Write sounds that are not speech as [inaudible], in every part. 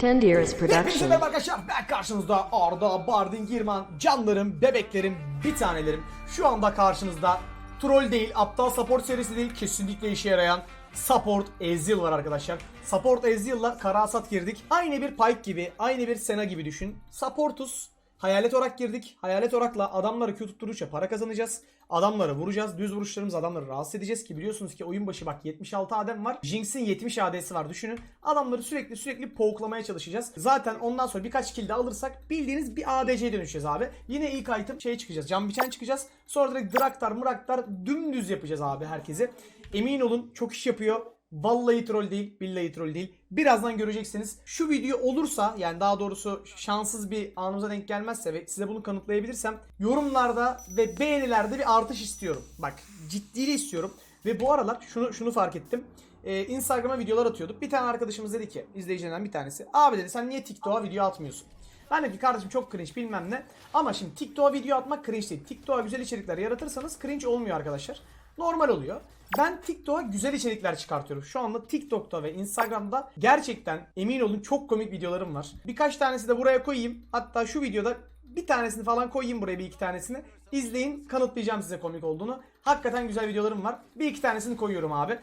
Ten Years Hepinize Production. merhaba arkadaşlar ben karşınızda Arda, Bardin, Girman, canlarım, bebeklerim, bir tanelerim. Şu anda karşınızda troll değil, aptal support serisi değil, kesinlikle işe yarayan Support Ezreal var arkadaşlar. Support Ezreal'la kara hasat girdik. Aynı bir Pyke gibi, aynı bir Sena gibi düşün. Supportuz. Hayalet orak girdik. Hayalet orakla adamları Q tutturuşa para kazanacağız. Adamları vuracağız. Düz vuruşlarımız adamları rahatsız edeceğiz ki biliyorsunuz ki oyun başı bak 76 adem var. Jinx'in 70 AD'si var düşünün. Adamları sürekli sürekli poklamaya çalışacağız. Zaten ondan sonra birkaç kill de alırsak bildiğiniz bir ADC'ye dönüşeceğiz abi. Yine ilk item şey çıkacağız. Can biçen çıkacağız. Sonra direkt Draktar, Mraktar dümdüz yapacağız abi herkesi. Emin olun çok iş yapıyor. Vallahi troll değil, billahi troll değil. Birazdan göreceksiniz. Şu video olursa yani daha doğrusu şanssız bir anımıza denk gelmezse ve size bunu kanıtlayabilirsem yorumlarda ve beğenilerde bir artış istiyorum. Bak ciddiyle istiyorum. Ve bu aralar şunu şunu fark ettim. Ee, Instagram'a videolar atıyorduk. Bir tane arkadaşımız dedi ki izleyicilerden bir tanesi. Abi dedi sen niye TikTok'a video atmıyorsun? Ben dedim ki kardeşim çok cringe bilmem ne. Ama şimdi TikTok'a video atmak cringe değil. TikTok'a güzel içerikler yaratırsanız cringe olmuyor arkadaşlar. Normal oluyor. Ben TikTok'a güzel içerikler çıkartıyorum. Şu anda TikTok'ta ve Instagram'da gerçekten emin olun çok komik videolarım var. Birkaç tanesi de buraya koyayım. Hatta şu videoda bir tanesini falan koyayım buraya bir iki tanesini. İzleyin kanıtlayacağım size komik olduğunu. Hakikaten güzel videolarım var. Bir iki tanesini koyuyorum abi.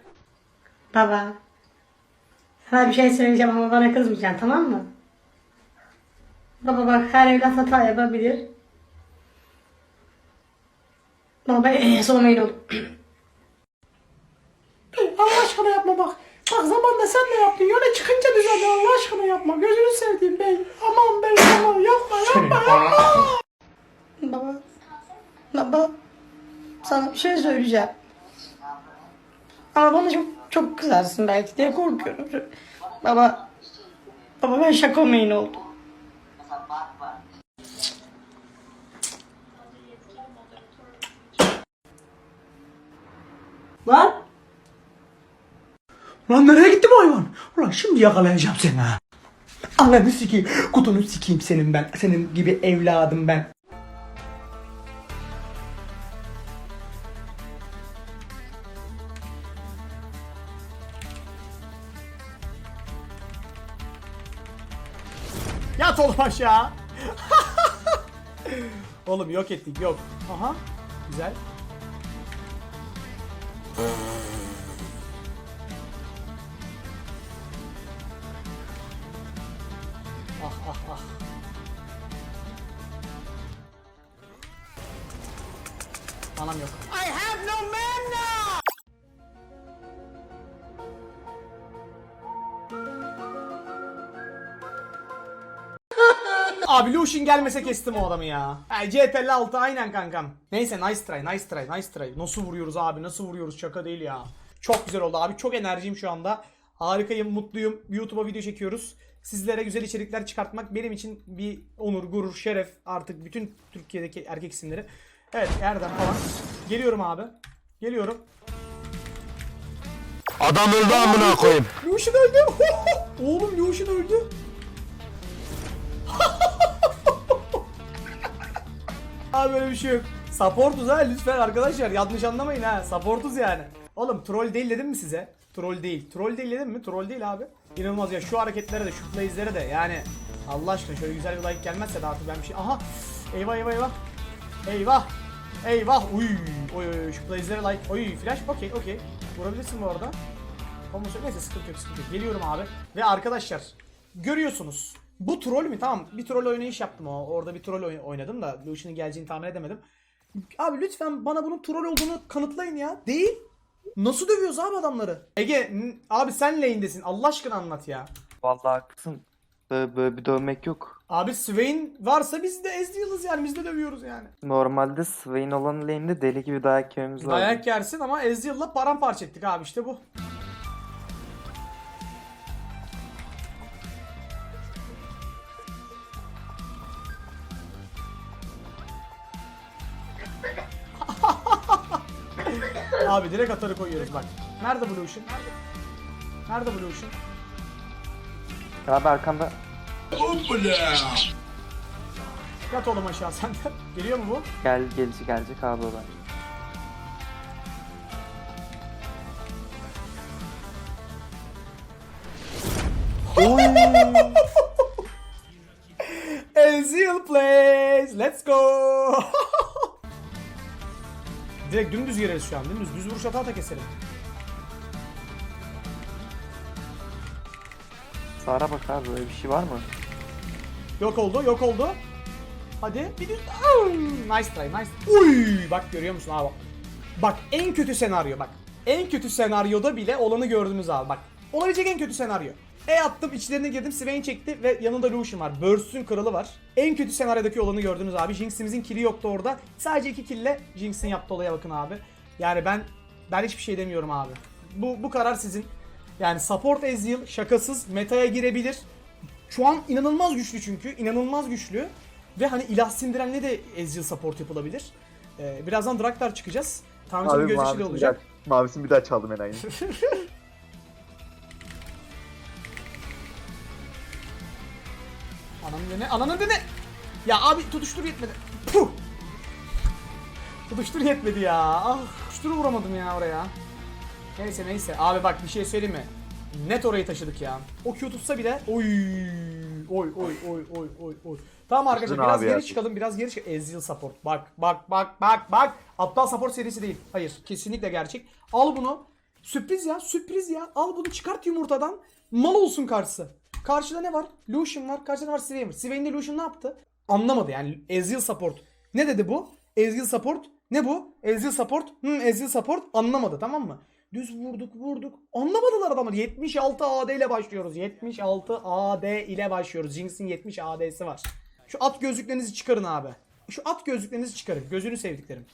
Baba. Sana bir şey söyleyeceğim ama bana kızmayacaksın tamam mı? Baba bak her evlat hata yapabilir. Baba en son emin ol. Allah aşkına yapma bak. Bak zamanında sen de yaptın. Yola çıkınca düzeldi. Allah aşkına yapma. Gözünü seveyim bey. Aman bey aman yapma yapma yapma. Baba. Baba. Sana bir şey söyleyeceğim. Ama bana çok çok kızarsın belki diye korkuyorum. Baba. Baba ben şaka emin oldum. Lan. Lan nereye gitti bu hayvan? Ulan şimdi yakalayacağım seni ha. Ananı sikeyim. Kutunu sikeyim senin ben. Senin gibi evladım ben. Yat oğlum aşağı. oğlum yok ettik yok. Aha. Güzel. Ah. Anam yok. I have no mana. [laughs] Abi Lucian gelmese kestim o adamı ya. Ha, CTRL 6 aynen kankam. Neyse nice try nice try nice try. Nasıl vuruyoruz abi nasıl vuruyoruz şaka değil ya. Çok güzel oldu abi çok enerjiyim şu anda. Harikayım mutluyum. YouTube'a video çekiyoruz. Sizlere güzel içerikler çıkartmak benim için bir onur, gurur, şeref artık bütün Türkiye'deki erkek isimleri. Evet Erdem falan. Geliyorum abi. Geliyorum. Adam öldü amına koyayım. Lucian öldü. [laughs] Oğlum Lucian öldü. [laughs] Abi böyle bir şey yok. Supportuz ha lütfen arkadaşlar yanlış anlamayın ha. Supportuz yani. Oğlum troll değil dedim mi size? Troll değil. Troll değil dedim mi? Troll değil abi. İnanılmaz ya şu hareketlere de şu plays'lere de yani Allah aşkına şöyle güzel bir like gelmezse de artık ben bir şey... Aha! Eyvah eyvah eyvah. Eyvah! Eyvah! Uy! Oy oy şu plays'lere like. Oy flash. Okey okey. Vurabilirsin bu arada. Olmasa neyse sıkıntı yok sıkıntı yok. Geliyorum abi. Ve arkadaşlar görüyorsunuz. Bu troll mü? Tamam bir troll oynayış yaptım o. Orada bir troll oy- oynadım da Lucian'ın geleceğini tahmin edemedim. Abi lütfen bana bunun troll olduğunu kanıtlayın ya. Değil. Nasıl dövüyoruz abi adamları? Ege abi sen lane'desin. Allah aşkına anlat ya. Vallahi haklısın. Böyle, böyle bir dövmek yok. Abi Swain varsa biz de Ezreal'ız yani. Biz de dövüyoruz yani. Normalde Swain olan lane'de deli gibi dayak yememiz lazım. Dayak yersin ama Ezreal'la paramparça ettik abi işte bu. abi direkt atarı koyuyoruz bak. Nerede Blue Ocean? Nerede Blue Ocean? Abi arkanda. Hoppala. Yat oğlum aşağı sen de. [laughs] Geliyor mu bu? Gel gelici gelecek abi olay. [laughs] Ezreal plays. Let's go. [laughs] Direkt dümdüz gireriz şu an. Dümdüz düz vuruş hata da keselim. Sara bak abi böyle bir şey var mı? Yok oldu, yok oldu. Hadi. Bir düz. Au! Nice try, nice. Uy! Bak görüyor musun abi? Bak en kötü senaryo bak. En kötü senaryoda bile olanı gördünüz abi bak. Olabilecek en kötü senaryo. E attım içlerine girdim Swain çekti ve yanında Lucian var. Burst'ün kralı var. En kötü senaryodaki olanı gördünüz abi. Jinx'imizin kili yoktu orada. Sadece iki kille Jinx'in yaptığı olaya bakın abi. Yani ben ben hiçbir şey demiyorum abi. Bu bu karar sizin. Yani support Ezreal şakasız metaya girebilir. Şu an inanılmaz güçlü çünkü. inanılmaz güçlü. Ve hani ilah sindirenle de Ezreal support yapılabilir. Ee, birazdan Draktar çıkacağız. Tanrıcının gözyaşıyla olacak. Mavisini bir daha çaldım enayini. Ananın [laughs] dene, ananın dene. Ya abi tutuştur yetmedi. Puh. Tutuştur yetmedi ya. Ah, tutuşturu vuramadım ya oraya. Neyse neyse. Abi bak bir şey söyleyeyim mi? Net orayı taşıdık ya. O Q tutsa bile oy oy oy oy oy oy oy. Tamam arkadaşlar biraz geri ya. çıkalım. Biraz geri çıkalım. Ezreal support. Bak bak bak bak bak. Aptal support serisi değil. Hayır kesinlikle gerçek. Al bunu. Sürpriz ya sürpriz ya. Al bunu çıkart yumurtadan. Mal olsun karşısı. Karşıda ne var? Lucian var. Karşıda ne var? Swain var. Swain'de Lucian ne yaptı? Anlamadı yani. Ezreal support. Ne dedi bu? Ezreal support. Ne bu? Ezreal support. Hmm, Ezreal support. Anlamadı tamam mı? Düz vurduk vurduk. Anlamadılar adamlar. 76 AD ile başlıyoruz. 76 AD ile başlıyoruz. Jinx'in 70 AD'si var. Şu at gözlüklerinizi çıkarın abi. Şu at gözlüklerinizi çıkarın. Gözünü sevdiklerim.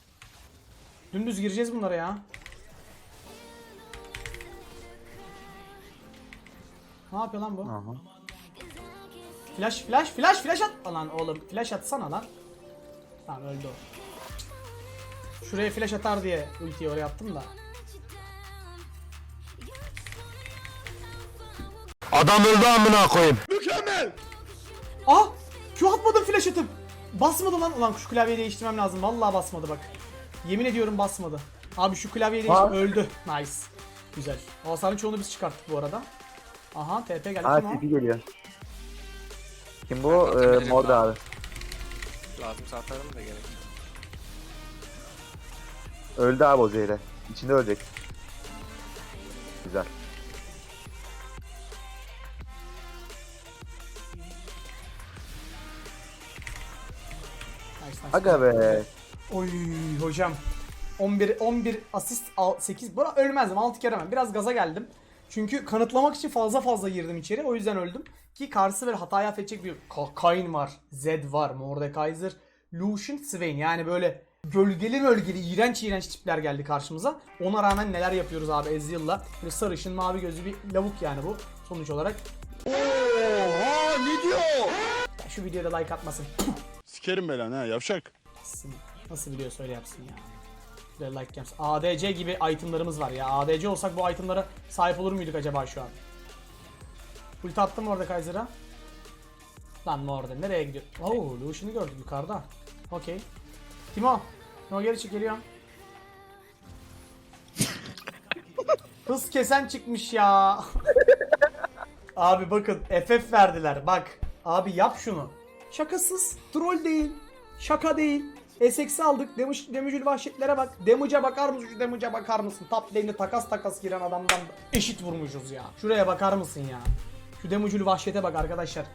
Dümdüz gireceğiz bunlara ya. Ne yapıyor lan bu? Flash flash flash flash at. Lan oğlum flash atsana lan. Tamam öldü o. Şuraya flash atar diye ultiyi oraya attım da. Adam öldü amına koyayım. Ah! Q atmadım flash atıp. Basmadı lan. Ulan şu klavyeyi değiştirmem lazım. Vallahi basmadı bak. Yemin ediyorum basmadı. Abi şu klavyeyi değiştir. Ha? Öldü. Nice. Güzel. Hasarın çoğunu biz çıkarttık bu arada. Aha TP geldi. Ha Kim o? TP geliyor. Kim bu? Ee, Morda abi. Lazımsa atarım da gerek. Öldü abi o zehre. İçinde ölecek. Güzel. Nice, nice. Aga be. Oy hocam. 11 11 asist al- 8 bura ölmezdim 6 kere hemen biraz gaza geldim. Çünkü kanıtlamak için fazla fazla girdim içeri o yüzden öldüm. Ki karşısı böyle hataya affedecek bir Ka- Kayn var, Zed var, Mordekaiser, Lucian, Swain yani böyle gölgeli mölgeli iğrenç iğrenç tipler geldi karşımıza. Ona rağmen neler yapıyoruz abi Ezreal'la. Böyle sarışın mavi gözlü bir lavuk yani bu sonuç olarak. Oha ne diyor? Şu videoda like atmasın. Sikerim belanı ha yavşak. Nasıl, nasıl biliyor söyle yapsın ya. Şöyle like yapsın. ADC gibi itemlarımız var ya. ADC olsak bu itemlara sahip olur muyduk acaba şu an? Ulti attım orada Kaiser'a. Lan orada nereye gidiyor? Oo Lucian'ı gördük yukarıda. Okey. Timo. Timo geri çık geliyorum. Hız kesen çıkmış ya. Abi bakın FF verdiler bak. Abi yap şunu. Şakasız. Troll değil. Şaka değil. SX'i aldık. Demuj, demücül vahşetlere bak. Damage'a bakar mısın? Şu damage'a bakar mısın? Top lane'de takas takas giren adamdan eşit vurmuşuz ya. Şuraya bakar mısın ya? Şu demücül vahşete bak arkadaşlar.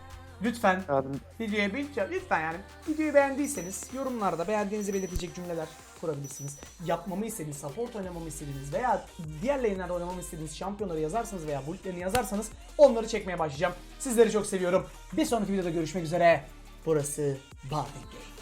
Lütfen Abi videoya bir lütfen yani videoyu beğendiyseniz yorumlarda beğendiğinizi belirtecek cümleler kurabilirsiniz. Yapmamı istediğiniz, support oynamamı istediğiniz veya diğer lane'lerde oynamamı istediğiniz şampiyonları yazarsanız veya bulletlerini yazarsanız onları çekmeye başlayacağım. Sizleri çok seviyorum. Bir sonraki videoda görüşmek üzere. Burası Barding Game.